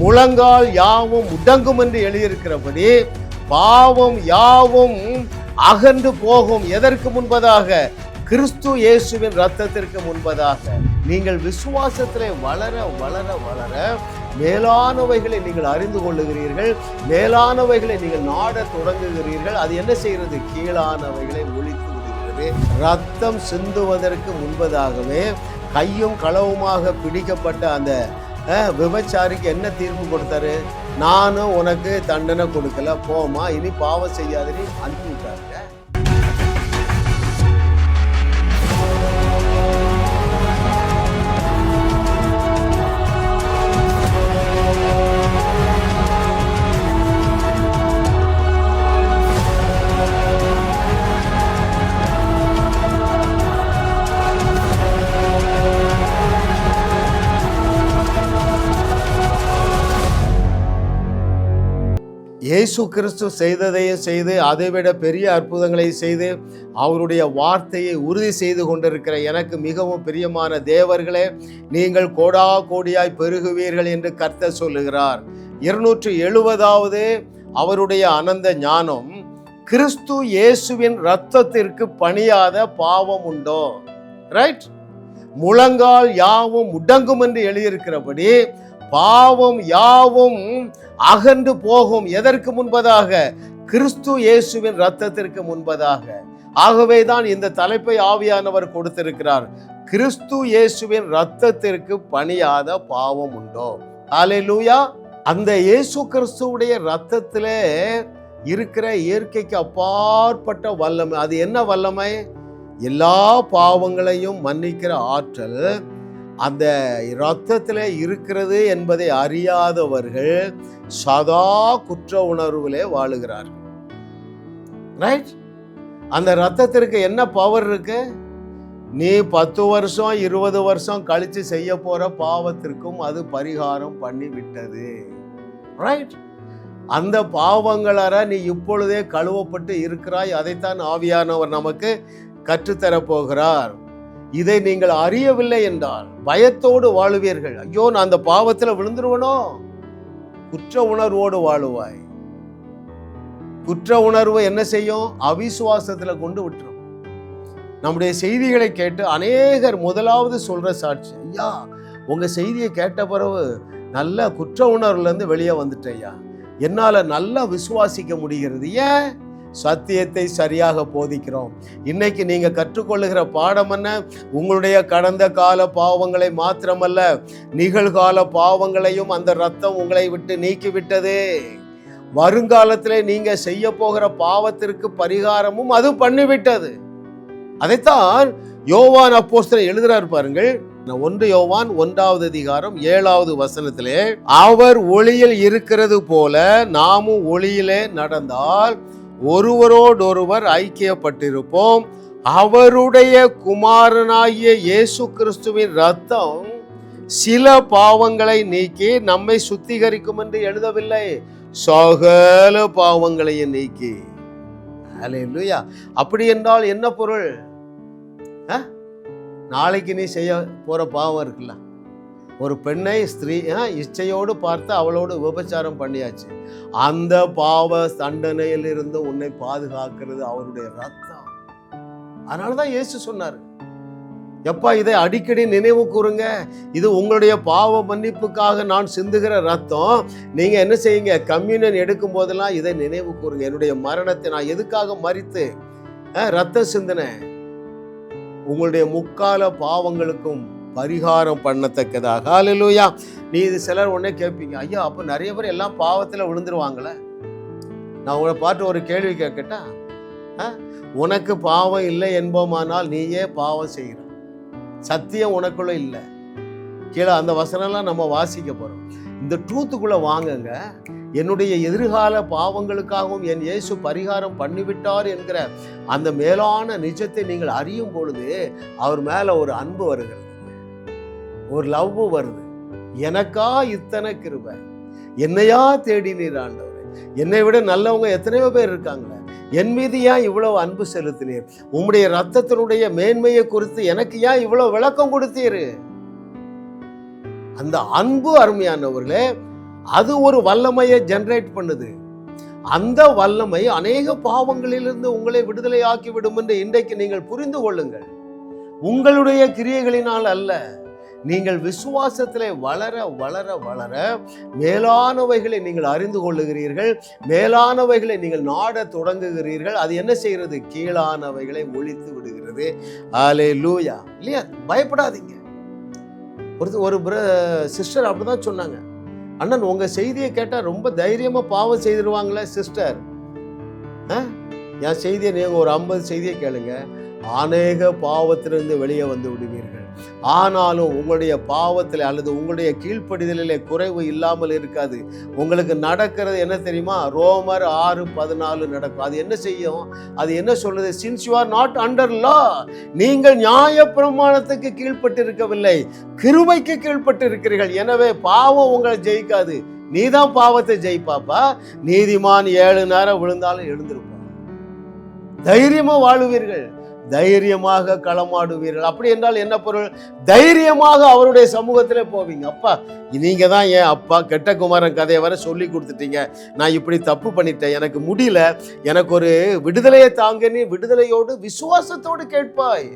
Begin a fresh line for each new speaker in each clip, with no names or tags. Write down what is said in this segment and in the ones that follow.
முழங்கால் யாவும் முடங்கும் என்று எழுதியிருக்கிறபடி பாவம் யாவும் அகன்று போகும் எதற்கு முன்பதாக? கிறிஸ்து இயேசுவின் ரத்தத்திற்கு முன்பதாக. நீங்கள் விசுவாசத்திலே வளர வளர வளர மேலானவைகளை நீங்கள் அறிந்து கொள்ளுகிறீர்கள். மேலானவைகளை நீங்கள் நாடத் தொடங்குகிறீர்கள். அது என்ன செய்கிறது? கீழானவைகளை ஒழித்து விடுகிறது. ரத்தம் சிந்துவதற்கு முன்பதாகவே கையும் களவுமாக பிடிக்கப்பட்ட அந்த விபச்சாரிக்கு என்ன தீர்ப்பு கொடுத்தாரு? நானும் உனக்கு தண்டனை கொடுக்கல போமா இனி பாவம் செய்யாதே அனுப்பிவிட்டாரு இயேசு கிறிஸ்து செய்ததையும் செய்து அதைவிட பெரிய அற்புதங்களை செய்து அவருடைய வார்த்தையை உறுதி செய்து கொண்டிருக்கிற எனக்கு மிகவும் பிரியமான தேவர்களே நீங்கள் கோடா கோடியாய் பெருகுவீர்கள் என்று கர்த்த சொல்லுகிறார். இருநூற்று எழுபதாவது அவருடைய அனந்த ஞானம் கிறிஸ்து இயேசுவின் இரத்தத்திற்கு பணியாத பாவம் உண்டோ? ரைட் முழங்கால் யாவும் முடங்கும் என்று எழுதியிருக்கிறபடி பாவம் யாவும் அகன்று போகும் எதற்கு முன்பதாக? கிறிஸ்து இயேசுவின் ரத்தத்திற்கு முன்பதாக. ஆகவேதான் இந்த தலைப்பை ஆவியானவர் கொடுத்திருக்கிறார். கிறிஸ்து இயேசுவின் ரத்தத்திற்கு பணியாத பாவம் உண்டோ? ஹalleluya. அந்த இயேசு கிறிஸ்துவுடைய ரத்தத்திலே இருக்கிற இயற்கைக்கு அப்பாற்பட்ட வல்லமை. அது என்ன வல்லமை? எல்லா பாவங்களையும் மன்னிக்கிற ஆற்றல் அந்த இரத்தத்தில் இருக்கிறது என்பதை அறியாதவர்கள் சதா குற்ற உணர்வுகளே வாழுகிறார்கள். ரைட் அந்த ரத்தத்திற்கு என்ன பவர் இருக்கு? நீ பத்து வருஷம் இருபது வருஷம் கழிச்சு செய்ய போற பாவத்திற்கும் அது பரிகாரம் பண்ணி விட்டது. ரைட் அந்த பாவங்களற நீ இப்பொழுதே கழுவப்பட்டு இருக்கிறாய் அதைத்தான் ஆவியானவர் நமக்கு கற்றுத்தரப் போகிறார். இதை நீங்கள் அறியவில்லை என்றால் பயத்தோடு வாழுவீர்கள். ஐயோ நான் அந்த பாவத்தில் விழுந்துருவனோ? குற்ற உணர்வோடு வாழுவாய். குற்ற உணர்வு என்ன செய்யும்? அவிசுவாசத்தில் கொண்டு விட்டுரும். நம்முடைய செய்திகளை கேட்டு அநேகர் முதலாவது சொல்ற சாட்சி ஐயா உங்க செய்தியை கேட்ட பிறகு நல்ல குற்ற உணர்வுல இருந்து வெளியே வந்துட்டேன் ஐயா. என்னால நல்லா விசுவாசிக்க முடிகிறது. ஏன்? சத்தியத்தை சரியாக போதிக்கிறோம். இன்னைக்கு நீங்க கற்றுக்கொள்ளுகிற பாடம் என்ன? உங்களுடைய கடந்த கால பாவங்களை மாத்திரமல்ல நிகழ்கால பாவங்களையும் அந்த ரத்தம் உங்களை விட்டு நீக்கிவிட்டது. வருங்காலத்தில் நீங்க செய்ய போகிற பாவத்திற்கு பரிகாரமும் அது பண்ணிவிட்டது. அதைத்தான் யோவான் அப்போஸ்தலன் எழுதுகிறார் பாருங்கள். ஒன்று யோவான் ஒன்றாவது அதிகாரம் ஏழாவது வசனத்திலே அவர் ஒளியில் இருக்கிறது போல நாமும் ஒளியிலே நடந்தால் ஒருவரோடொருவர் ஐக்கியப்பட்டிருப்போம். அவருடைய குமாரனாகிய இயேசு கிறிஸ்துவின் ரத்தம் சில பாவங்களை நீக்கி நம்மை சுத்திகரிக்கும் என்று எழுதவில்லை. சகல பாவங்களையும் நீக்கி. அல்லேலூயா அப்படி என்றால் என்ன பொருள்? ஆ? நாளைக்கு நீ செய்ய போற பாவம் இருக்குல்ல. ஒரு பெண்ணை ஸ்திரீ ஆ, இச்சையோடு பார்த்து அவளோடு விபச்சாரம் பண்ணியாச்சு. அந்த பாவ தண்டனையிலிருந்து உன்னை பாதுகாக்கிறது அவருடைய ரத்தம். அதனாலதான் இயேசு சொன்னார் எப்பா இதை அடிக்கடி நினைவு கூறுங்க. இது உங்களுடைய பாவ மன்னிப்புக்காக நான் சிந்துகிற ரத்தம். நீங்க என்ன செய்யுங்க? கம்யூனியன் எடுக்கும் போதெல்லாம் இதை நினைவு கூறுங்க. என்னுடைய மரணத்தை நான் எதுக்காக மறித்து அஹ், ரத்தம் சிந்தினேன் உங்களுடைய முக்கால பாவங்களுக்கும் பரிகாரம் பண்ணத்தக்கதாக. ஹalleluya. நீ இது சிலர் உடனே கேட்பீங்க ஐயா அப்போ நிறைய பேர் எல்லாம் பாவத்தில் விழுந்துருவாங்களே? நான் உங்களை பார்த்து ஒரு கேள்வி கேட்கட்டா? ஆ? உனக்கு பாவம் இல்லை என்போமானால் நீயே பாவம் செய்கிற சத்தியம் உனக்குள்ள இல்லை. கீழே அந்த வசனம்லாம் நம்ம வாசிக்க போகிறோம் இந்த ட்ரூத்துக்குள்ளே வாங்குங்க. என்னுடைய எதிர்கால பாவங்களுக்காகவும் என் இயேசு பரிகாரம் பண்ணிவிட்டார் என்கிற அந்த மேலான நிஜத்தை நீங்கள் அறியும் பொழுது அவர் மேலே ஒரு அன்பு வருகிறது. ஒரு லவ் வருது. எனக்கா இத்தனை கிருபை. என்னையா தேடினீர் ஆண்டவர். என்னை விட நல்லவங்க எத்தனையோ பேர் இருக்காங்களே. என் மீது ஏன் இவ்வளவு அன்பு செலுத்தினீர்? உம்முடைய ரத்தத்தினுடைய மேன்மையை குறித்து எனக்கு ஏன் இவ்வளவு விளக்கம் கொடுத்தீர்? அந்த அன்பு அருமையானவர்களே அது ஒரு வல்லமையை ஜென்ரேட் பண்ணுது. அந்த வல்லமை அநேக பாவங்களிலிருந்து உங்களை விடுதலையாக்கி ஆக்கிவிடும் என்று இன்றைக்கு நீங்கள் புரிந்து கொள்ளுங்கள். உங்களுடைய கிரியைகளினால் அல்ல. நீங்கள் விசுவாசத்தில் வளர வளர வளர மேலானவைகளை நீங்கள் அறிந்து கொள்ளுகிறீர்கள். மேலானவைகளை நீங்கள் நாட தொடங்குகிறீர்கள். அது என்ன செய்கிறது? கீழானவைகளை ஒழித்து விடுகிறது. ஆலே லூயா இல்லையா? பயப்படாதீங்க. ஒரு ஒரு சிஸ்டர் அப்படிதான் சொன்னாங்க. அண்ணன் உங்கள் செய்தியை கேட்டால் ரொம்ப தைரியமாக பாவம் செய்திருவாங்களே சிஸ்டர் என் செய்தியை நீங்கள் ஒரு ஐம்பது செய்தியை கேளுங்க. அநேக பாவத்திலிருந்து வெளியே வந்து விடுவீர்கள். ஆனாலும் உங்களுடைய பாவத்தில் அல்லது உங்களுடைய கீழ்ப்படிதலிலே குறைவு இல்லாமல் இருக்காது. உங்களுக்கு நடக்கிறது என்ன தெரியுமா? ரோமர் ஆறு பதினாலு நடக்கும். அது என்ன செய்யும்? அது என்ன சொல்லுது? Since you are not under law நீங்கள் நியாய பிரமாணத்துக்கு கீழ்ப்பட்டிருக்கவில்லை. கிருபைக்கு கீழ்ப்பட்டு இருக்கிறீர்கள் எனவே பாவம் உங்களை ஜெயிக்காது. நீதான் பாவத்தை ஜெயிப்பாப்பா. நீதிமான் ஏழு நேரம் விழுந்தாலும் எழுந்திருப்பான். தைரியமா வாழுவீர்கள். தைரியமாக களமாடுவீர்கள். அப்படி என்றால் என்ன பொருள்? தைரியமாக அவருடைய சமூகத்திலே போவீங்க. அப்பா நீங்க தான் ஏன் அப்பா கெட்ட குமாரன் கதையை வர சொல்லி கொடுத்துட்டீங்க. நான் இப்படி தப்பு பண்ணிட்டேன். எனக்கு முடியல. எனக்கு ஒரு விடுதலையை தாங்க நீ விடுதலையோடு விசுவாசத்தோடு கேட்பாய்.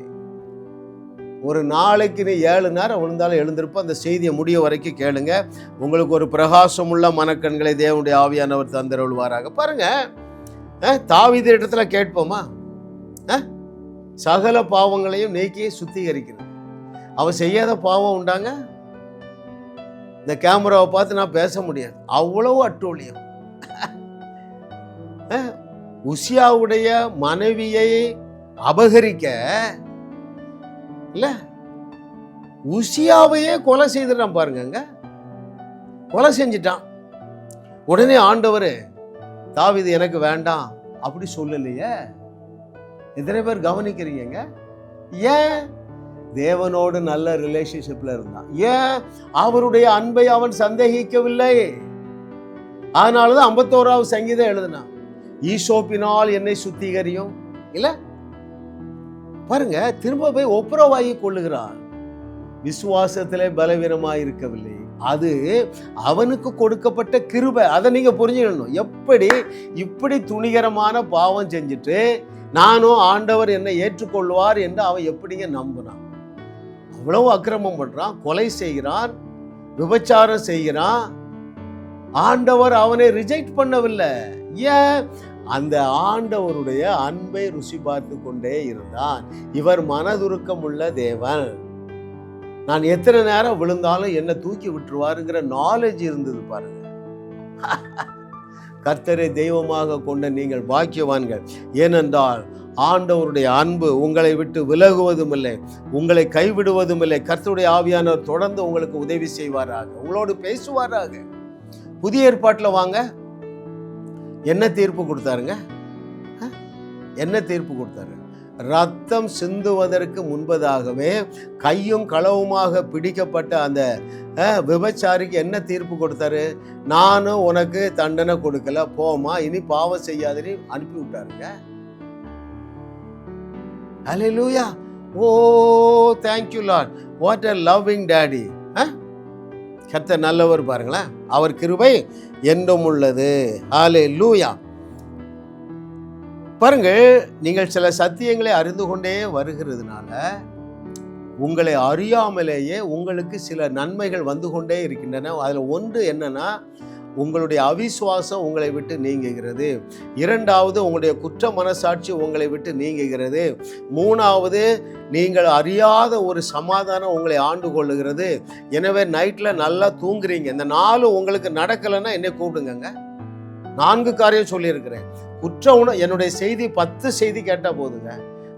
ஒரு நாளைக்கு நீ ஏழு நேரம் விழுந்தாலும் எழுந்திருப்போம் அந்த செய்தியை முடிய வரைக்கும் கேளுங்க. உங்களுக்கு ஒரு பிரகாசமுள்ள மனக்கண்களை தேவனுடைய ஆவியானவர் தந்தருள்வாராக. பாருங்க. தாவித இடத்துல கேட்போமா? ஆ? சகல பாவங்களையும் நீக்கி சுத்திகரிக்கிறது. அவள் செய்யாத பாவம் உண்டாங்க? இந்த கேமராவை பார்த்து நான் பேச முடியாது. அவ்வளவு அட்டூழியம். உசியாவுடைய மனைவியை அபகரிக்க இல்ல உசியாவையே கொலை செய்துட்டான் பாருங்க கொலை செஞ்சிட்டான். உடனே ஆண்டவர் தாவிது எனக்கு வேண்டாம். அப்படி சொல்லலையே. எத்தனை பேர் கவனிக்கிறீங்க ஏன்? தேவனோடு நல்ல ரிலேஷன்ஷிப்ல இருந்தான். ஏன்? அவருடைய அன்பை அவன் சந்தேகிக்கவில்லை. அதனால தான் ஐம்பத்தோராவது சங்கீதம் எழுதினான் ஈசோப்பினால் என்னை சுத்திகரியும். இல்லை? பாருங்க திரும்ப போய் ஒப்புரவாகி கொள்ளுகிறான் விசுவாசத்திலே பலவீனமாக இருக்கவில்லை. அது அவனுக்கு கொடுக்கப்பட்ட கிருபை. அதை நீங்க புரிஞ்சுக்கணும். எப்படி இப்படி துணிகரமான பாவம் செஞ்சுட்டு நானும் ஆண்டவர் என்னை ஏற்றுக்கொள்வார் என்று அவன் எப்படிங்க நம்பினான் அவ்வளவு அக்கிரமம் பண்றான் கொலை செய்கிறான் விபச்சாரம் செய்கிறான். ஆண்டவர் அவனை ரிஜெக்ட் பண்ணவில்லை. ஏன்? அந்த ஆண்டவருடைய அன்பை ருசி பார்த்து கொண்டே இருந்தான். இவர் மனதுருக்கம் உள்ள தேவன். நான் எத்தனை நேரம் விழுந்தாலும் என்னை தூக்கி விட்டுருவாருங்கிற நாலேஜ் இருந்தது பாருங்க. கர்த்தரை தெய்வமாக கொண்ட நீங்கள் பாக்கியவான்கள். ஏனென்றால் ஆண்டவருடைய அன்பு உங்களை விட்டு விலகுவதும் இல்லை உங்களை கைவிடுவதும் இல்லை. கர்த்தருடைய ஆவியானவர் தொடர்ந்து உங்களுக்கு உதவி செய்வாராக உங்களோடு பேசுவாராக. புதிய ஏற்பாட்டில் வாங்க. என்ன தீர்ப்பு கொடுத்தாருங்க? என்ன தீர்ப்பு கொடுத்தாரு? ரத்தம் சிந்துவதற்கு முன்பதாகவே கையும் களவுமாக பிடிக்கப்பட்ட அந்த விபச்சாரிக்கு என்ன தீர்ப்பு கொடுத்தாரு? நானும் உனக்கு தண்டனை கொடுக்கல போமா இனி பாவம் செய்யாதனி அனுப்பி விட்டாருங்க. லூயா ஓ thank you lord what a loving daddy கத்த நல்லவர் பாருங்களேன். அவர் கிருபை என்றும் உள்ளது. ஆலே லூயா பாருங்கள் நீங்கள் சில சத்தியங்களை அறிந்து கொண்டே வருகிறதுனால உங்களை அறியாமலேயே உங்களுக்கு சில நன்மைகள் வந்து கொண்டே இருக்கின்றன. அதில் ஒன்று என்னன்னா உங்களுடைய அவிசுவாசம் உங்களை விட்டு நீங்குகிறது. இரண்டாவது உங்களுடைய குற்ற மனசாட்சி உங்களை விட்டு நீங்குகிறது. மூணாவது நீங்கள் அறியாத ஒரு சமாதானம் உங்களை ஆண்டு கொள்ளுகிறது. எனவே நைட்டில் நல்லா தூங்குறீங்க. இந்த நாலு உங்களுக்கு நடக்கலைன்னா என்னை கூப்பிடுங்க நான்கு காரியம் சொல்லியிருக்கிறேன். குற்ற உணர் என்னுடைய செய்தி பத்து செய்தி கேட்டால் போதுங்க.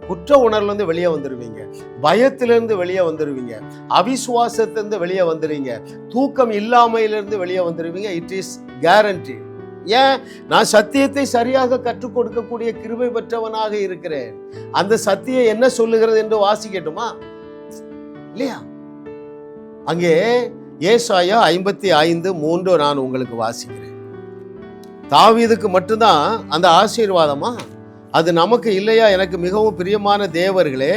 குற்ற உணர்வுலேருந்து வெளியே வந்துடுவீங்க பயத்திலேருந்து வெளியே வந்துடுவீங்க அவிசுவாசத்திலிருந்து வெளியே வந்துடுவீங்க தூக்கம் இல்லாமையிலிருந்து வெளியே வந்துடுவீங்க இட் இஸ் கேரண்டி ஏன்? நான் சத்தியத்தை சரியாக கற்றுக் கொடுக்கக்கூடிய கிருபை பெற்றவனாக இருக்கிறேன். அந்த சத்தியம் என்ன சொல்லுகிறது என்று வாசிக்கட்டுமா? இல்லையா? அங்கே ஏசாயா ஐம்பத்தி ஐந்து மூன்று நான் உங்களுக்கு வாசிக்கிறேன். தாவீதுக்கு மட்டும்தான் அந்த ஆசீர்வாதமா? அது நமக்கு இல்லையா? எனக்கு மிகவும் பிரியமான தேவர்களே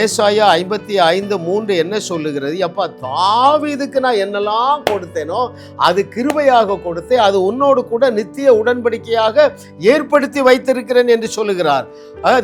ஏசாயா ஐம்பத்தி ஐந்து மூன்று என்ன சொல்லுகிறது? அப்பா தாவீதுக்கு நான் என்னெல்லாம் கொடுத்தேனோ அது கிருபையாக கொடுத்தேன் அது உன்னோடு கூட நித்திய உடன்படிக்கையாக ஏற்படுத்தி வைத்திருக்கிறேன் என்று சொல்லுகிறார்.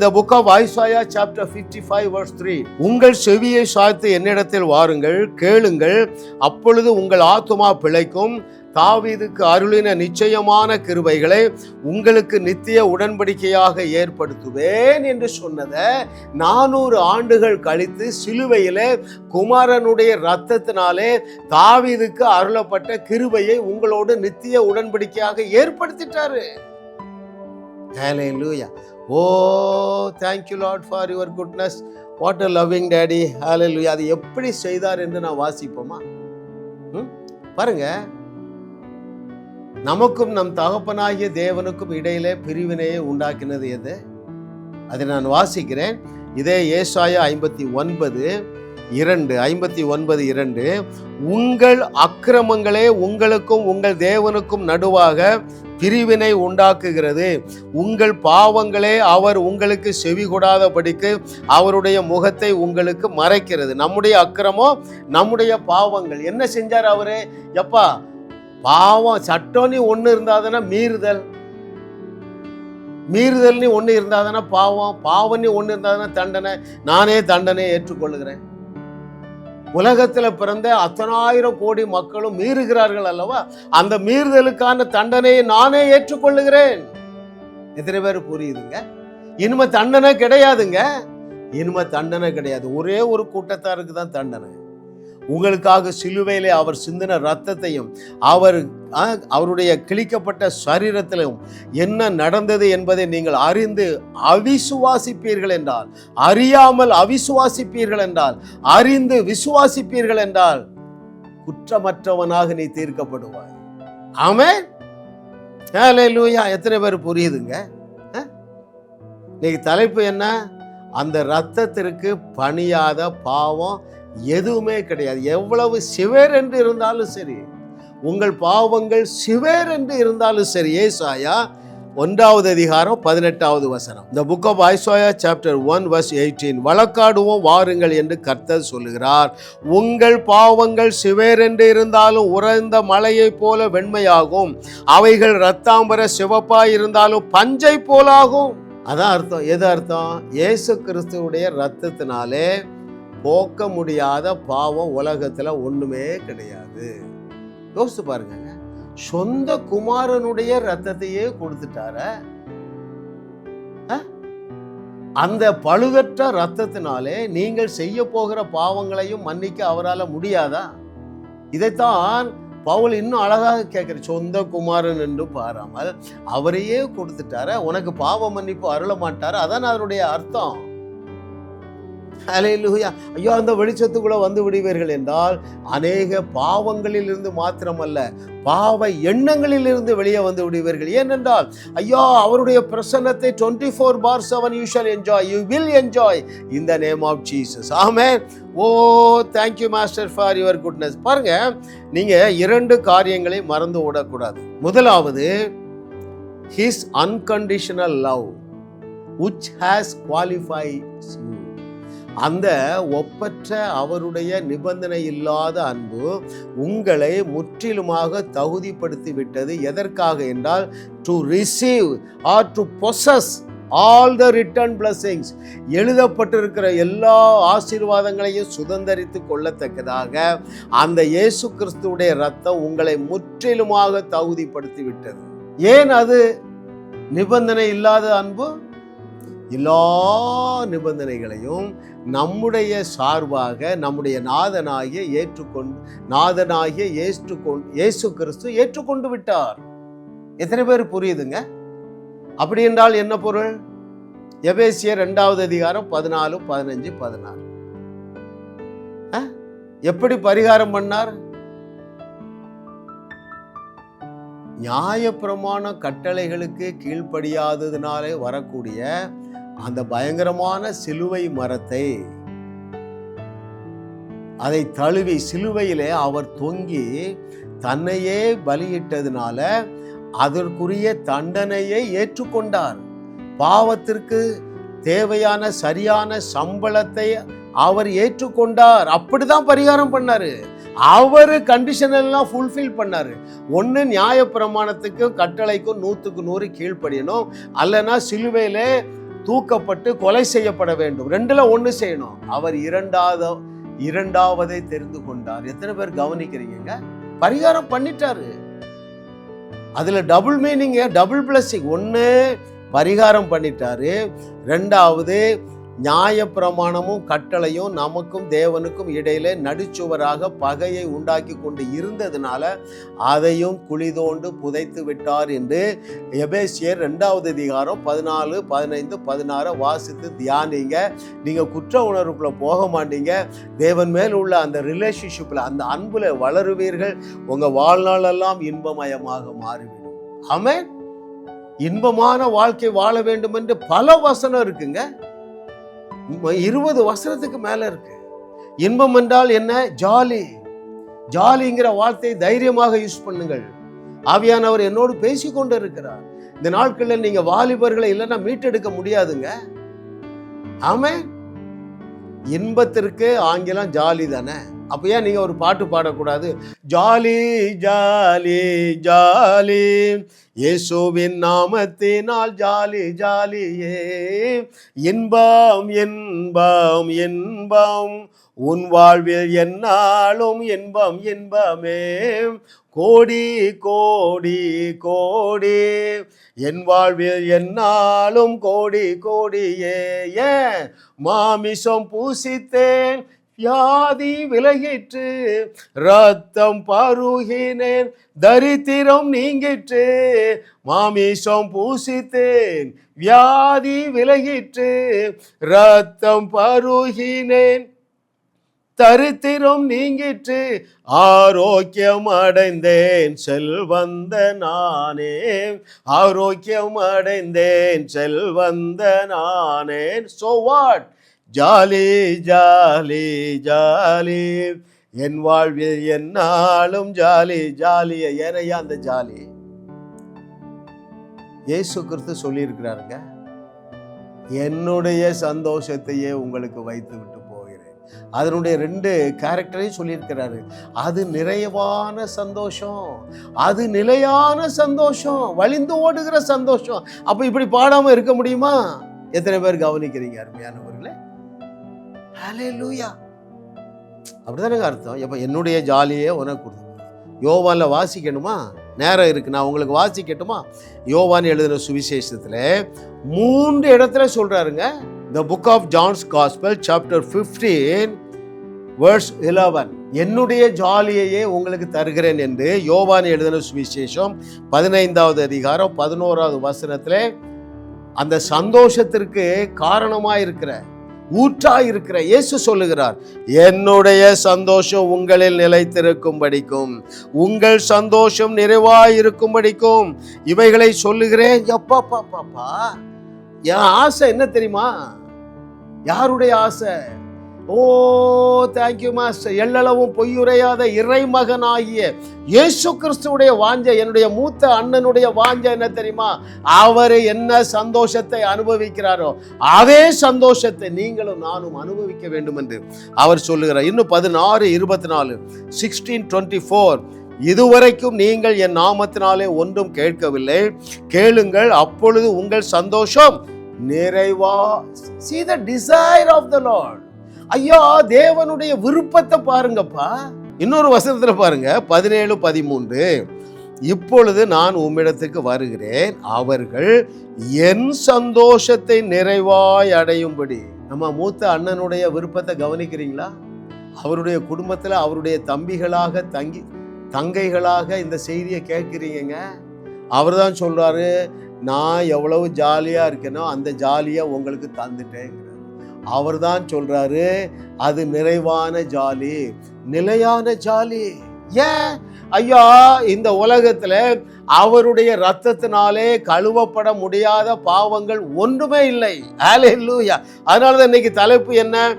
The book of Isaiah chapter fifty five verse three உங்கள் செவியை சாய்த்து என்னிடத்தில் வாருங்கள் கேளுங்கள். அப்பொழுது உங்கள் ஆத்துமா பிழைக்கும். தாவீதுக்கு அருளின நிச்சயமான கிருபைகளை உங்களுக்கு நித்திய உடன்படிக்கையாக ஏற்படுத்துவேன் என்று சொன்னதை நானூறு ஆண்டுகள் கழித்து சிலுவையிலே குமாரனுடைய இரத்தத்தினாலே தாவீதுக்கு அருளப்பட்ட கிருபையை உங்களோடு நித்திய உடன்படிக்கையாக ஏற்படுத்திட்டாரு. ஹalleluya ஓ thank you lord for your goodness what a loving daddy ஹalleluya அது எப்படி செய்தார் என்று நான் வாசிப்போமா? ம்? நமக்கும் நம் தகப்பனாகிய தேவனுக்கும் இடையிலே பிரிவினையை உண்டாக்கினது எது? அதை நான் வாசிக்கிறேன். இதே ஏசாயா ஐம்பத்தி ஒன்பது இரண்டு ஐம்பத்தி ஒன்பது இரண்டு. உங்கள் அக்கிரமங்களே உங்களுக்கும் உங்கள் தேவனுக்கும் நடுவாக பிரிவினை உண்டாக்குகிறது. உங்கள் பாவங்களே அவர் உங்களுக்கு செவி கொடாதபடிக்கு அவருடைய முகத்தை உங்களுக்கு மறைக்கிறது. நம்முடைய அக்கிரமம் நம்முடைய பாவங்கள். என்ன செஞ்சார் அவரு? எப்பா பாவம் சட்டம்னு ஒன்று இருந்தாதானே மீறுதல். மீறுதல்னு ஒன்று இருந்தாதானே பாவம் பாவம்னு ஒன்று இருந்தாதானே தண்டனை. நானே தண்டனை ஏற்றுக்கொள்ளுகிறேன். உலகத்தில் பிறந்த அத்தனாயிரம் கோடி மக்களும் மீறுகிறார்கள் அல்லவா? அந்த மீறுதலுக்கான தண்டனையை நானே ஏற்றுக்கொள்ளுகிறேன். எத்தனை பேர் புரியுதுங்க? இனிமே தண்டனை கிடையாதுங்க. இனிமே தண்டனை கிடையாது. ஒரே ஒரு கூட்டத்தாருக்கு தான் தண்டனை. உங்களுக்காக சிலுவையிலே அவர் சிந்தின ரத்தத்தையும் அவர் அவருடைய கிழிக்கப்பட்ட சரீரத்திலும் என்ன நடந்தது என்பதை நீங்கள் அறிந்து அவிசுவாசிப்பீர்கள் என்றால் அறியாமல் அவிசுவாசிப்பீர்கள் என்றால் அறிந்து விசுவாசிப்பீர்கள் என்றால் குற்றமற்றவனாக நீ தீர்க்கப்படுவாய். ஆமே லூயா எத்தனை பேர் புரியுதுங்க? நீ இன்னைக்கு தலைப்பு என்ன? அந்த ரத்தத்திற்கு பணியாத பாவம் எதுவுமே கிடையாது. எவ்வளவு சிவேர் என்று இருந்தாலும் சரி உங்கள் பாவங்கள் சிவேர் என்று இருந்தாலும் சரி ஏசாயா ஒன்றாவது அதிகாரம் பதினெட்டாவது வசனம். இந்த book of Isaiah chapter one verse eighteen வழக்காடுவோம் வாருங்கள் என்று கர்த்தர் சொல்லுகிறார். உங்கள் பாவங்கள் சிவேர் என்று இருந்தாலும் உறைந்த மலையைப் போல வெண்மையாகும். அவைகள் ரத்தாம்பர சிவப்பாய் இருந்தாலும் பஞ்சை போலாகும். அதான் அர்த்தம். எது அர்த்தம்? இயேசு கிறிஸ்துவுடைய ரத்தத்தினாலே போக்க முடியாத பாவம் உலகத்தில் ஒன்றுமே கிடையாது. யோசித்து பாருங்க சொந்த குமாரனுடைய ரத்தத்தையே கொடுத்துட்டார. அந்த பழுதற்ற ரத்தத்தினாலே நீங்கள் செய்ய போகிற பாவங்களையும் மன்னிக்க அவரால் முடியாதா? இதைத்தான் பவுல் இன்னும் அழகாக கேட்குற சொந்த குமாரன் என்று பாராமல் அவரையே கொடுத்துட்டார. உனக்கு பாவ மன்னிப்பு அருள மாட்டார். அதான் அதனுடைய அர்த்தம். அலையிலுயா ஐயோ அந்த வெளிச்சத்துக்குள்ளே வந்து விடுவீர்கள் என்றால் அநேக பாவங்களில் இருந்து மாத்திரமல்ல பாவ எண்ணங்களில் இருந்து வெளியே வந்து விடுவீர்கள். ஏனென்றால் ஐயோ அவருடைய பிரசன்னத்தை twenty four bar seven you shall enjoy you will enjoy in the name of Jesus ஆமே ஓ thank you master for your goodness பாருங்க நீங்க இரண்டு காரியங்களை மறந்து விடக்கூடாது முதலாவது his unconditional love which has qualify you. அந்த ஒப்பற்ற அவருடைய நிபந்தனை இல்லாத அன்பு உங்களை முற்றிலுமாக தகுதிப்படுத்தி விட்டது எதற்காக என்றால் to receive or to possess all the written blessings எழுதப்பட்டிருக்கிற எல்லா ஆசீர்வாதங்களையும் சுதந்தரித்து கொள்ளத்தக்கதாக அந்த இயேசு கிறிஸ்துவுடைய ரத்தம் உங்களை முற்றிலுமாக தகுதிப்படுத்தி விட்டது ஏன் அது நிபந்தனை இல்லாத அன்பு? எல்லா நிபந்தனைகளையும் நம்முடைய சார்பாக நம்முடைய நாதனாகிய ஏற்றுக்கொண்டு நாதனாகிய ஏற்றுக்கொண்டு இயேசு கிறிஸ்து ஏற்றுக்கொண்டு விட்டார். எத்தனை பேர் புரியுதுங்க? அப்படி என்றால் என்ன பொருள்? எபேசியர் ரெண்டாவது அதிகாரம் பதினாலு பதினஞ்சு பதினாறு. எப்படி பரிகாரம் பண்ணார்? நியாயப்பிரமாண கட்டளைகளுக்கு கீழ்ப்படியாததுனாலே வரக்கூடிய அந்த பயங்கரமான சிலுவை மரத்தை அதை தழுவி சிலுவையிலே அவர் தொங்கி தன்னையே பலியிட்டதுனால அதற்குரிய தண்டனையை ஏற்றுக்கொண்டார். பாவத்திற்கு தேவையான சரியான சம்பளத்தை அவர் ஏற்றுக்கொண்டார். அப்படிதான் பரிகாரம் பண்ணாரு. அவர் கண்டிஷன் எல்லாம் ஃபுல்ஃபில் பண்ணாரு. ஒன்று நியாயப்பிரமாணத்துக்கும் கட்டளைக்கும் நூற்றுக்கு நூறு கீழ்ப்படியணும். அல்லனா சிலுவையிலே தூக்கப்பட்டு கொலை செய்யப்பட வேண்டும். ரெண்டுல ஒன்று செய்யணும். அவர் இரண்டாவது இரண்டாவதை தெரிந்து கொண்டார். எத்தனை பேர் கவனிக்கிறீங்க பரிகாரம் பண்ணிட்டாரு. அதுல டபுள் மீனிங் டபுள் பிளஸிங் ஒன்று பரிகாரம் பண்ணிட்டாரு. ரெண்டாவது நியாயப்பிரமாணமும் கட்டளையும் நமக்கும் தேவனுக்கும் இடையிலே நடுச்சுவராக பகையை உண்டாக்கி கொண்டு இருந்ததுனால அதையும் குழி தோண்டு புதைத்து விட்டார் என்று எபேசியர் ரெண்டாவது அதிகாரம் பதினாலு பதினைந்து பதினாறு வாசித்து தியானிங்க. நீங்கள் குற்ற உணர்வுக்குள்ளே போக மாட்டீங்க. தேவன் மேல் உள்ள அந்த ரிலேஷன்ஷிப்பில் அந்த அன்பில் வளருவீர்கள். உங்கள் வாழ்நாளெல்லாம் இன்பமயமாக மாறிவிடும். ஆமே இன்பமான வாழ்க்கை வாழ வேண்டும் என்று பல வசனம் இருக்குங்க. இருபது வசனத்துக்கு மேல இருக்கு. இன்பம் என்றால் என்ன? ஜாலி. ஜாலிங்கிற வார்த்தையை தைரியமாக யூஸ் பண்ணுங்கள். ஆவியானவர் என்னோடு பேசிக்கொண்டு இருக்கிறார் இந்த நாட்களில் நீங்க வாலிபர்களை இல்லைன்னா மீட்டெடுக்க முடியாதுங்க. ஆமே இன்பத்திற்கு ஆங்கிலம் ஜாலி தானே. அப்போ ஏன் நீங்கள் ஒரு பாட்டு பாடக்கூடாது. ஜாலி ஜாலி ஜாலி இயேசுவின் நாமத்தினால் ஜாலி ஜாலியே இன்பம் இன்பம் இன்பம். உன் வாழ்வில் என்னாலும் இன்பம் இன்பமே. கோடி கோடி கோடி. என் வாழ்வில் என்னாலும் கோடி கோடியே. ஏன்? மாமிசம் பூசித்தேன் வியாதி விலகிற்று ரத்தம் பருகினேன் தரித்திரம் நீங்கிற்று மாமிசம் பூசித்தேன் வியாதி விலகிற்று ரத்தம் பருகினேன் தரித்திரம் நீங்கிற்று ஆரோக்கியம் அடைந்தேன் செல்வந்த நானே ஆரோக்கியம் அடைந்தேன் செல்வந்த நானே. So what jolly jolly jolly. என் வாழ்வில் என்னாலும் ஜாலி ஜாலிய ஏனையா அந்த ஜாலி. இயேசு கிறிஸ்து சொல்லியிருக்கிறாருங்க என்னுடைய சந்தோஷத்தையே உங்களுக்கு வைத்து விட்டு போகிறேன். அதனுடைய ரெண்டு கேரக்டரையும் சொல்லியிருக்கிறாரு. அது நிறைவான சந்தோஷம் அது நிலையான சந்தோஷம் வழிந்து ஓடுகிற சந்தோஷம். அப்ப இப்படி பாடாம இருக்க முடியுமா? எத்தனை பேர் கவனிக்கிறீங்க அருமையானவர் ஹalleluya. அப்படிதானங்க அர்த்தம்? இப்போ என்னுடைய ஜாலியே உனக்கு கொடுத்து. யோவான்ல வாசிக்கணுமா? நேரம் இருக்கு. நான் உங்களுக்கு வாசிக்கட்டுமா? யோவான் எழுதின சுவிசேஷத்தில் மூன்று இடத்துல சொல்றாருங்க. The book of John's gospel chapter 15 verse 11 என்னுடைய ஜாலியையே உங்களுக்கு தருகிறேன் என்று யோவான் எழுதின சுவிசேஷம் பதினைந்தாவது அதிகாரம் பதினோராவது வசனத்தில் அந்த சந்தோஷத்திற்கு காரணமாக இருக்கிற ஊற்றாய் இருக்கிற இயேசு சொல்லுகிறார் என்னுடைய சந்தோஷம் உங்களில் நிலைத்திருக்கும்படிக்கும் உங்கள் சந்தோஷம் நிறைவாய் இருக்கும்படிக்கும் இவைகளை சொல்லுகிறேன். எப்பா பாப்பாப்பா என் ஆசை என்ன தெரியுமா? யாருடைய ஆசை? ஓ தேங்க்யூ மாஸ்டர் எல்லளவும் பொய்யுரையாத இறைமகனாகிய இயேசு கிறிஸ்துவுடைய வாஞ்சை என்னுடைய மூத்த அண்ணனுடைய வாஞ்சை என்ன தெரியுமா? அவர் என்ன சந்தோஷத்தை அனுபவிக்கிறாரோ அதே சந்தோஷத்தை நீங்களும் நானும் அனுபவிக்க வேண்டும் என்று அவர் சொல்லுகிறார். இன்னும் பதினாறு இருபத்தி நாலு சிக்ஸ்டீன் டுவெண்ட்டி ஃபோர் இதுவரைக்கும் நீங்கள் என் நாமத்தினாலே ஒன்றும் கேட்கவில்லை. கேளுங்கள் அப்பொழுது உங்கள் சந்தோஷம் நிறைவா see the desire of the lord ஐயா தேவனுடைய விருப்பத்தை பாருங்கப்பா. இன்னொரு வசனத்துல பாருங்க பதினேழு பதிமூன்று. இப்பொழுது நான் உம்மிடத்துக்கு வருகிறேன் அவர்கள் என் சந்தோஷத்தை நிறைவாய் அடையும்படி. நம்ம மூத்த அண்ணனுடைய விருப்பத்தை கவனிக்கிறீங்களா? அவருடைய குடும்பத்தில் அவருடைய தம்பிகளாக தங்கி தங்கைகளாக இந்த செய்தியை கேட்குறீங்க அவர் தான் சொல்கிறாரு நான் எவ்வளவு ஜாலியாக இருக்கேனோ அந்த ஜாலியாக உங்களுக்கு தந்துட்டேன் அவர் தான் சொல்றாரு அது நிறைவான ஜாலி. நிலையான ஜாலி. ஏன்? ஐயா இந்த உலகத்துல அவருடைய ரத்தத்தினாலே கழுவப்பட முடியாத பாவங்கள் ஒன்றுமே இல்லை. ஹalleluya. அதனால தான் இன்னைக்கு தலைப்பு என்ன?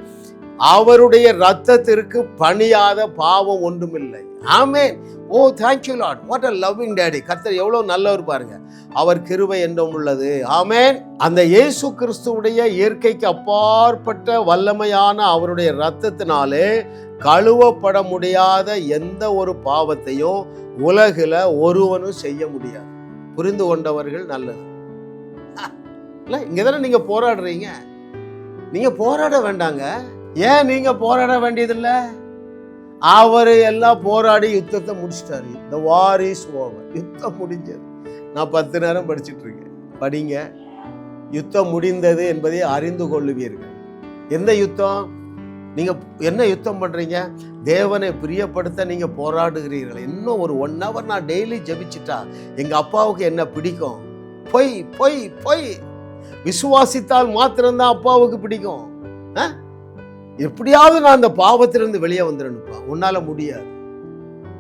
அவருடைய ரத்தத்திற்கு பணியாத பாவம் ஒன்றுமில்லை. ஆமே ஓ thank you lord what a loving daddy கர்த்தர் எவ்வளோ நல்லவர் பாருங்க. அவர் கிருபை என்றும் உள்ளது. ஆமேன். அந்த இயேசு கிறிஸ்துவுடைய இயற்கைக்கு அப்பாற்பட்ட வல்லமையான அவருடைய ரத்தத்தினாலே கழுவப்பட முடியாத எந்த ஒரு பாவத்தையும் உலகில் ஒருவனும் செய்ய முடியாது. புரிந்து கொண்டவர்கள் நல்லது. இல்லை இங்கே தானே நீங்கள் போராடுறீங்க? நீங்கள் போராட வேண்டாங்க. ஏன் நீங்கள் போராட வேண்டியதில்லை? அவர் எல்லாம் போராடி யுத்தத்தை முடிச்சிட்டாரு. இந்த வார் இஸ் ஓவர் யுத்தம் முடிஞ்சது. நான் பத்து நேரம் படிச்சுட்டு இருக்கேன். படிங்க. யுத்தம் முடிந்தது என்பதை அறிந்து கொள்ளுவீர்கள். எந்த யுத்தம்? நீங்க என்ன யுத்தம் பண்றீங்க? தேவனை பிரியப்படுத்த நீங்க போராடுகிறீர்கள். இன்னும் ஒரு ஒன் ஹவர் நான் டெய்லி ஜெபிச்சிட்டா எங்க அப்பாவுக்கு என்ன பிடிக்கும்? பொய் பொய் பொய். விசுவாசித்தால் மாத்திரம்தான் அப்பாவுக்கு பிடிக்கும். ஆ? எப்படியாவது நான் அந்த பாவத்திலிருந்து வெளியே வந்துடணுப்பா உன்னால முடியாது.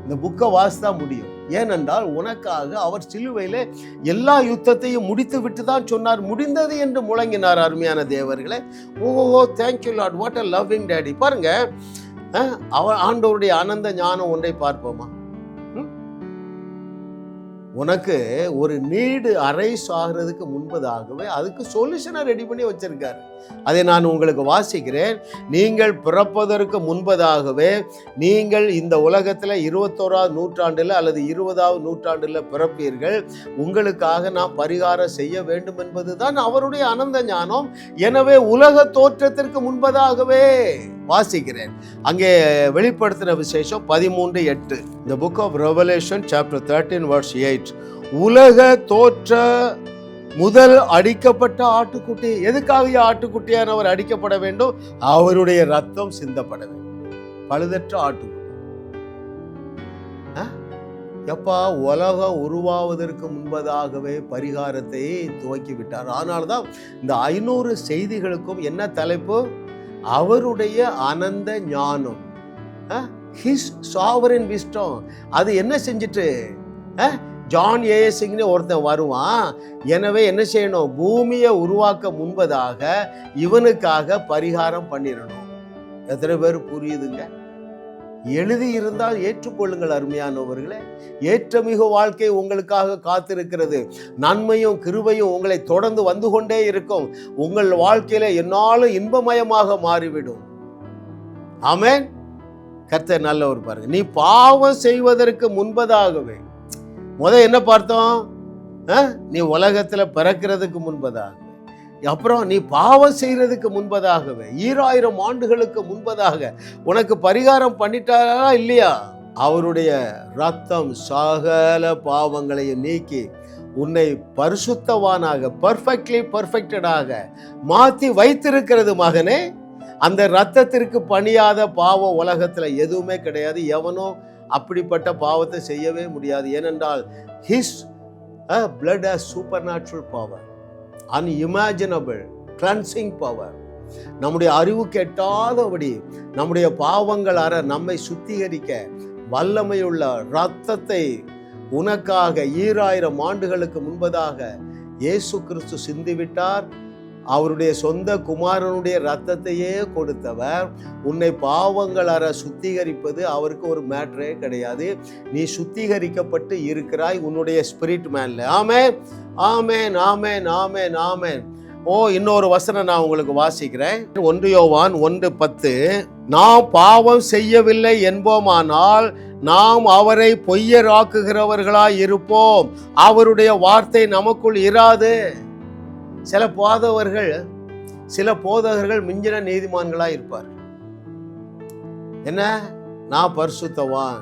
இந்த புக்கை வாசித்தா முடியும். ஏனென்றால் உனக்காக அவர் சிலுவையில எல்லா யுத்தத்தையும் முடித்து விட்டு தான் சொன்னார். முடிந்தது என்று முழங்கினார் அருமையான தேவர்களே. ஓஹோ thank you lord what a loving daddy பாருங்க அவர் ஆண்டவருடைய ஆனந்த ஞானம் ஒன்றை பார்ப்போமா? உனக்கு ஒரு நீடு அரைஸ் ஆகிறதுக்கு முன்பதாகவே அதுக்கு சொல்யூஷனை ரெடி பண்ணி வச்சிருக்காரு. அதை நான் உங்களுக்கு வாசிக்கிறேன். நீங்கள் பிறப்பதற்கு முன்பதாகவே நீங்கள் இந்த உலகத்தில் இருபத்தோராவது நூற்றாண்டில் அல்லது இருபதாவது நூற்றாண்டில் பிறப்பீர்கள். உங்களுக்காக நான் பரிகாரம் செய்ய வேண்டும் என்பதுதான் அவருடைய அனந்த ஞானம். எனவே உலக தோற்றத்திற்கு முன்பதாகவே வாசிக்கிறேன். அங்கே வெளிப்படுத்தின விசேஷம் பதிமூன்று எட்டு. இந்த book of revelation chapter thirteen verse eight உலக தோற்ற முதல் அடிக்கப்பட்ட ஆட்டுக்குட்டி. எதுக்காக ஆட்டுக்குட்டியானவர் அடிக்கப்பட வேண்டும்? அவருடைய ரத்தம் சிந்தப்பட வேண்டும். பழுதற்ற ஆட்டுக்குட்டி. ஆ? எப்பா உலகம் உருவாவதற்கு முன்பதாகவே பரிகாரத்தை துவக்கி விட்டார் அதனால்தான் இந்த ஐநூறு செய்திகளுக்கும் என்ன தலைப்பு? அவருடைய அனந்த ஞானம். ஹிஸ் சாவரின் விஸ்டம் அது என்ன செஞ்சுட்டு? ஜான் ஏஎஸ்ங்னு ஒருத்தன் வருவான். எனவே என்ன செய்யணும்? பூமியை உருவாக்க முன்பதாக இவனுக்காக பரிகாரம் பண்ணிடணும். எத்தனை பேர் புரியுதுங்க? எழுதி இருந்தால் ஏற்றுக்கொள்ளுங்கள் அருமையானவர்களே. ஏற்றமிகு வாழ்க்கை உங்களுக்காக காத்திருக்கிறது. நன்மையும் கிருபையும் உங்களை தொடர்ந்து வந்து கொண்டே இருக்கும். உங்கள் வாழ்க்கையில என்னாலும் இன்பமயமாக மாறிவிடும். ஆமேன். கர்த்தர் நல்லவர் பாருங்க. நீ பாவம் செய்வதற்கு முன்பதாகவே. முத என்ன பார்த்தோம்? நீ உலகத்துல பிறக்கிறதுக்கு முன்பதாக. அப்புறம் நீ பாவம் செய்யறதுக்கு முன்பதாகவே ஈராயிரம் ஆண்டுகளுக்கு முன்பதாக உனக்கு பரிகாரம் பண்ணிட்டாரா இல்லையா? அவருடைய ரத்தம் சகல பாவங்களையும் நீக்கி உன்னை பரிசுத்தவானாக பர்ஃபெக்ட்லி பர்ஃபெக்டடாக மாற்றி வைத்திருக்கிறது மகனே. அந்த ரத்தத்திற்கு பணியாத பாவம் உலகத்தில் எதுவுமே கிடையாது. எவனோ அப்படிப்பட்ட பாவத்தை செய்யவே முடியாது. ஏனென்றால் his blood a supernatural power unimaginable cleansing power நம்முடைய அறிவுக்கு எட்டாதபடி நம்முடைய பாவங்கள் அற நம்மை சுத்திகரிக்க வல்லமையுள்ள ரத்தத்தை உனக்காக ஈராயிரம் ஆண்டுகளுக்கு முன்பதாக இயேசு கிறிஸ்து சிந்திவிட்டார். அவருடைய சொந்த குமாரனுடைய ரத்தத்தையே கொடுத்தவர். உன்னை பாவங்கள் அற சுத்திகரிப்பது அவருக்கு ஒரு மேட்ரே கிடையாது. நீ சுத்திகரிக்கப்பட்டு இருக்கிறாய் உன்னுடைய ஸ்பிரிட் மேன்ல ஆமே ஆமே நாமே நாமே நாமே ஓ இன்னொரு வசனம் நான் உங்களுக்கு வாசிக்கிறேன். ஒன்று யோவான் ஒன்று பத்து. நாம் பாவம் செய்யவில்லை என்போமானால் நாம் அவரை பொய்யராக்குகிறவர்களாய் இருப்போம். அவருடைய வார்த்தை நமக்குள் இராது. சில போதவர்கள் சில போதகர்கள் மிஞ்சின நீதிமான்களாக இருப்பார். என்ன? நான் பரிசுத்தவான்.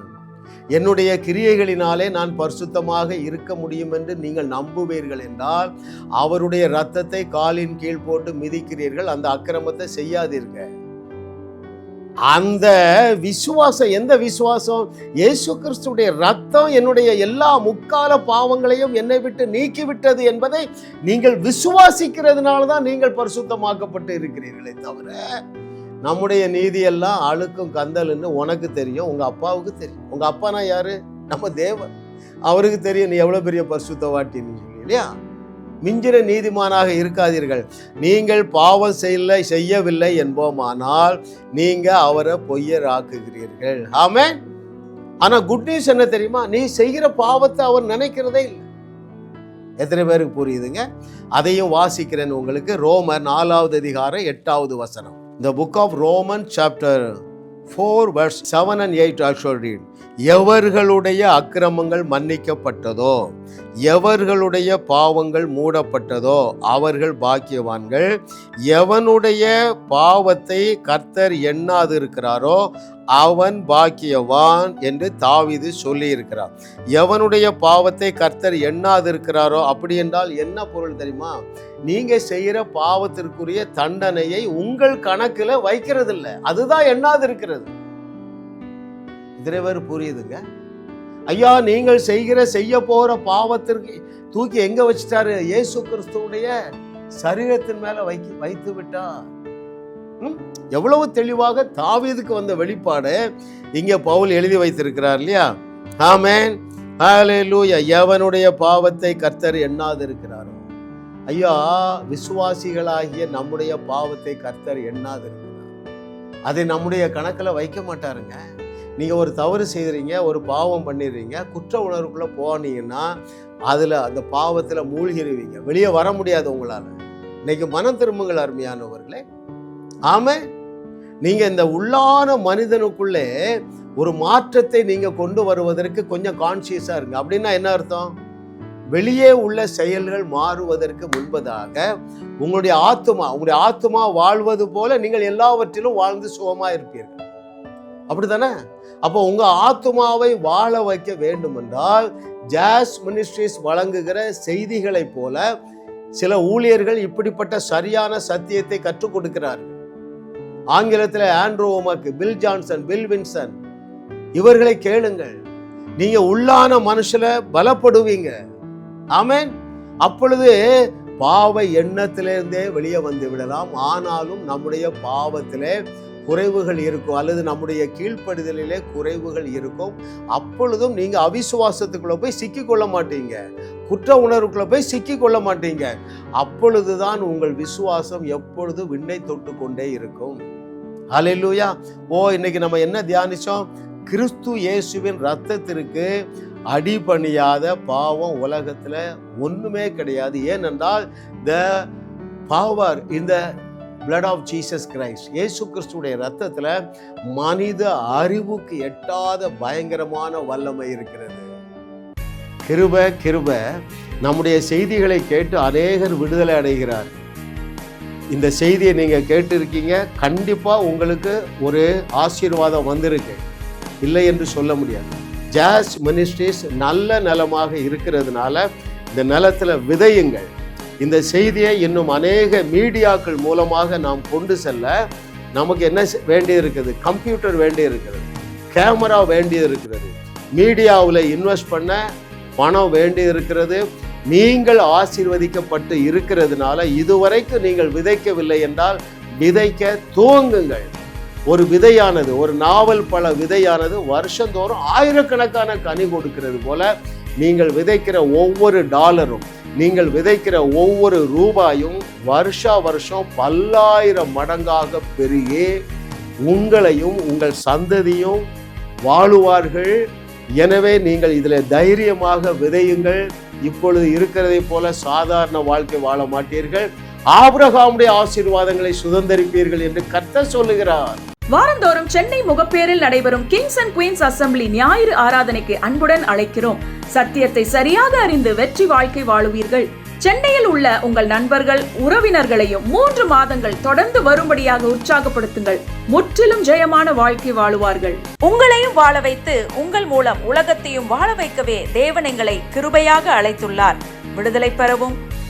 என்னுடைய கிரியைகளினாலே நான் பரிசுத்தமாக இருக்க முடியும் என்று நீங்கள் நம்புவீர்கள் என்றால் அவருடைய ரத்தத்தை காலின் கீழ் போட்டு மிதிக்கிறீர்கள். அந்த அக்கிரமத்தை செய்யாதீர்கள். அந்த விசுவாசம் எந்த விசுவாசம்? இயேசு கிறிஸ்துடைய ரத்தம் என்னுடைய எல்லா முக்கால பாவங்களையும் என்னை விட்டு நீக்கிவிட்டது என்பதை நீங்கள் விசுவாசிக்கிறதுனால தான் நீங்கள் பரிசுத்தமாக்கப்பட்டு இருக்கிறீர்களே தவிர நம்முடைய நீதியெல்லாம் அழுக்கும் கந்தல்னு உனக்கு தெரியும் உங்கள் அப்பாவுக்கு தெரியும். உங்கள் அப்பானா யாரு? நம்ம தேவன். அவருக்கு தெரியும் நீ எவ்வளோ பெரிய பரிசுத்தவாட்டின்னு சொல்லி இல்லையா? மிஞ்சின நீதிமானாக இருக்காதீர்கள். நீங்கள் பாவம் செய்யல செய்யவில்லை என்போமானால் நீங்க அவரை பொய்யராக்குகிறீர்கள். ஆமே ஆனா குட் நியூஸ் என்ன தெரியுமா? நீ செய்கிற பாவத்தை அவர் நினைக்கிறதே இல்லை. எத்தனை பேருக்கு புரியுதுங்க? அதையும் வாசிக்கிறேன் உங்களுக்கு. ரோமர் நாலாவது அதிகாரம் எட்டாவது வசனம். இந்த book of Roman chapter four verse seven and eight also read எவர்களுடைய அக்கிரமங்கள் மன்னிக்கப்பட்டதோ எவர்களுடைய பாவங்கள் மூடப்பட்டதோ அவர்கள் பாக்கியவான்கள் எவனுடைய பாவத்தை கர்த்தர் எண்ணாது இருக்கிறாரோ அவன் பாக்கியவான் என்று தாவிது சொல்லி இருக்கிறார் எவனுடைய பாவத்தை கர்த்தர் எண்ணாது இருக்கிறாரோ அப்படி என்றால் என்ன பொருள் தெரியுமா? நீங்க செய்யற பாவத்திற்குரிய தண்டனையை உங்கள் கணக்கில் வைக்கிறதில்லை. அதுதான் எண்ணாது இருக்கிறது இதிரவர் புரியுதுங்க. ஐயா நீங்கள் செய்கிற செய்ய போகிற பாவத்திற்கு தூக்கி எங்கே வச்சிட்டாரு? இயேசு கிறிஸ்துவுடைய சரீரத்தின் மேலே வைக்க வைத்து விட்டா ம்? எவ்வளவு தெளிவாக தாவீதுக்கு வந்த வெளிப்பாடு இங்கே பவுல் எழுதி வைத்திருக்கிறார் இல்லையா? ஆமேன். ஹalleluya. எவனுடைய பாவத்தை கர்த்தர் எண்ணாது இருக்கிறாரோ ஐயா விசுவாசிகளாகிய நம்முடைய பாவத்தை கர்த்தர் எண்ணாது இருக்கிறார் அதை நம்முடைய கணக்கில் வைக்க மாட்டாருங்க. நீங்கள் ஒரு தவறு செய்கிறீங்க ஒரு பாவம் பண்ணிடுறீங்க குற்ற உணர்வுக்குள்ளே போனீங்கன்னா அதில் அந்த பாவத்தில் மூழ்கிடுவீங்க வெளியே வர முடியாது உங்களால். இன்னைக்கு மனம் திரும்புங்கள் அருமையானவர்களே. ஆம. நீங்கள் இந்த உள்ளான மனிதனுக்குள்ளே ஒரு மாற்றத்தை நீங்கள் கொண்டு வருவதற்கு கொஞ்சம் கான்சியஸாக இருங்க. அப்படின்னா என்ன அர்த்தம்? வெளியே உள்ள செயல்கள் மாறுவதற்கு முன்பதாக உங்களுடைய ஆத்துமா உங்களுடைய ஆத்துமா வாழ்வது போல நீங்கள் எல்லாவற்றிலும் வாழ்ந்து சுகமாக இருப்பீர்கள். அப்படித்தானே? அப்போ உங்க ஆத்துமாவை வாழ வைக்க வேண்டும் என்றால் ஜாஸ் மினிஸ்ட்ரிஸ் வழங்குகிற செய்திகளைப் போல சில ஊழியர்கள் இப்படிப்பட்ட சரியான சத்தியத்தை கற்றுக் கொடுக்கிறார்கள். ஆங்கிலத்தில் Andrew Wommack Bill Johnson Bill Winston இவர்களை கேளுங்கள். நீங்க உள்ளான மனுஷல பலப்படுவீங்க. ஆமேன். அப்பொழுது பாவ எண்ணத்திலிருந்தே வெளியே வந்து விடலாம். ஆனாலும் நம்முடைய பாவத்திலே குறைவுகள் இருக்கும். அல்லது நம்முடைய கீழ்ப்படுதலிலே குறைவுகள் இருக்கும். அப்பொழுதும் நீங்கள் அவிசுவாசத்துக்குள்ளே போய் சிக்கிக் கொள்ள மாட்டீங்க. குற்ற உணர்வுக்குள்ளே போய் சிக்கிக் கொள்ள மாட்டீங்க. அப்பொழுதுதான் உங்கள் விசுவாசம் எப்பொழுதும் விண்ணை தொட்டு கொண்டே இருக்கும். அலையிலூயா ஓ இன்னைக்கு நம்ம என்ன தியானிச்சோம்? கிறிஸ்து இயேசுவின் ரத்தத்திற்கு அடிபணியாத பாவம் உலகத்தில் ஒன்றுமே கிடையாது. ஏனென்றால் த பவர் இந்த blood of Jesus Christ Yesu கிறிஸ்துடைய ரத்தத்தில் மனித அறிவுக்கு எட்டாத பயங்கரமான வல்லமை இருக்கிறது. கிருப கிருப. நம்முடைய செய்திகளை கேட்டு அநேகர் விடுதலை அடைகிறார். இந்த செய்தியை நீங்கள் கேட்டிருக்கீங்க. கண்டிப்பாக உங்களுக்கு ஒரு ஆசீர்வாதம் வந்திருக்கு. இல்லை என்று சொல்ல முடியாது. ஜாஸ் மினிஸ்ட்ரிஸ் நல்ல நிலமாக இருக்கிறதுனால இந்த நிலத்தில் விதையுங்கள். இந்த செய்தியை இன்னும் அநேக மீடியாக்கள் மூலமாக நாம் கொண்டு செல்ல நமக்கு என்ன வேண்டி இருக்குது? கம்ப்யூட்டர் வேண்டி இருக்கிறது கேமரா வேண்டி இருக்கிறது. மீடியாவில் இன்வெஸ்ட் பண்ண பணம் வேண்டி இருக்கிறது. நீங்கள் ஆசீர்வதிக்கப்பட்டு இருக்கிறதுனால இதுவரைக்கும் நீங்கள் விதைக்கவில்லை என்றால் விதைக்க துவங்குங்கள். ஒரு விதையானது ஒரு நாவல் பல விதையானது வருஷந்தோறும் ஆயிரக்கணக்கான கனி கொடுக்கிறது போல நீங்கள் விதைக்கிற ஒவ்வொரு டாலரும் நீங்கள் விதைக்கிற ஒவ்வொரு ரூபாயும் வருஷா வருஷம் பல்லாயிரம் மடங்காக பெருகி உங்களையும் உங்கள் சந்ததியும் வாழுவார்கள். எனவே நீங்கள் இதில் தைரியமாக விதையுங்கள். இப்பொழுது இருக்கிறதை போல சாதாரண வாழ்க்கை வாழ மாட்டீர்கள். ஆபிரகாமுடைய ஆசீர்வாதங்களை சுதந்திரிப்பீர்கள் என்று கர்த்தர் சொல்லுகிறார்.
வாரந்தோறும் சென்னை முகப்பேரில் நடைபெறும் கிங்ஸ் அண்ட் குயின்ஸ் அசம்பிளி ஞாயிறு ஆராதனைக்கு அன்புடன் அழைக்கிறோம். சத்தியத்தை சரியாக அறிந்து வெற்றி வாழ்க்கை வாழுவீர்கள். சென்னையில் உள்ள உங்கள் நண்பர்கள் உறவினர்களையும் மூன்று மாதங்கள் தொடர்ந்து வரும்படியாக உற்சாகப்படுத்துங்கள். முற்றிலும் ஜெயமான வாழ்க்கை வாழுவார்கள்.
உங்களையும் வாழ வைத்து உங்கள் மூலம் உலகத்தையும் வாழ வைக்கவே தேவன் எங்களை கிருபையாக அழைத்துள்ளார். விடுதலை பெறவும்